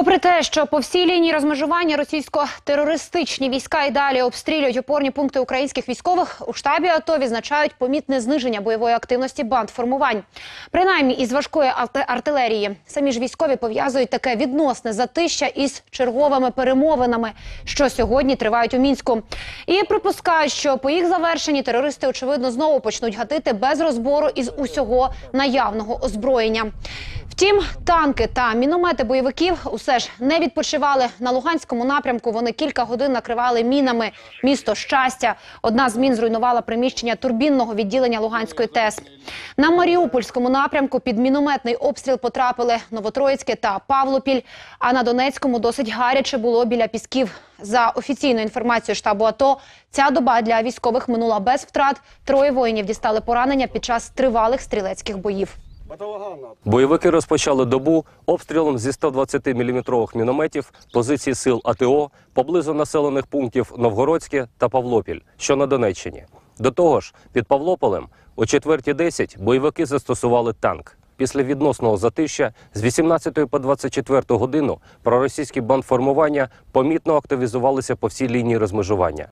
Попри те, що по всій лінії розмежування російсько-терористичні війська і далі обстрілюють опорні пункти українських військових, у штабі АТО відзначають помітне зниження бойової активності бандформувань. Принаймні із важкої артилерії. Самі ж військові пов'язують таке відносне затища із черговими перемовинами, що сьогодні тривають у мінську. І припускають, що по їх завершенні терористи очевидно знову почнуть гатити без розбору із усього наявного озброєння. Втім, танки та міномети бойовиків усе ж не відпочивали на Луганському напрямку. Вони кілька годин накривали мінами місто щастя. Одна з мін зруйнувала приміщення турбінного відділення Луганської ТЕС. На Маріупольському напрямку під мінометний обстріл потрапили Новотроїцьке та Павлопіль. А на Донецькому досить гаряче було біля пісків. За офіційною інформацією штабу АТО, ця доба для військових минула без втрат. Троє воїнів дістали поранення під час тривалих стрілецьких боїв. Бойовики розпочали добу обстрілом зі 120-мм мінометів позиції сил АТО поблизу населених пунктів Новгородське та Павлопіль, що на Донеччині. До того ж, під Павлополем о 4.10 бойовики застосували танк. Після відносного затища з 18 по 24 годину проросійські бандформування помітно активізувалися по всій лінії розмежування.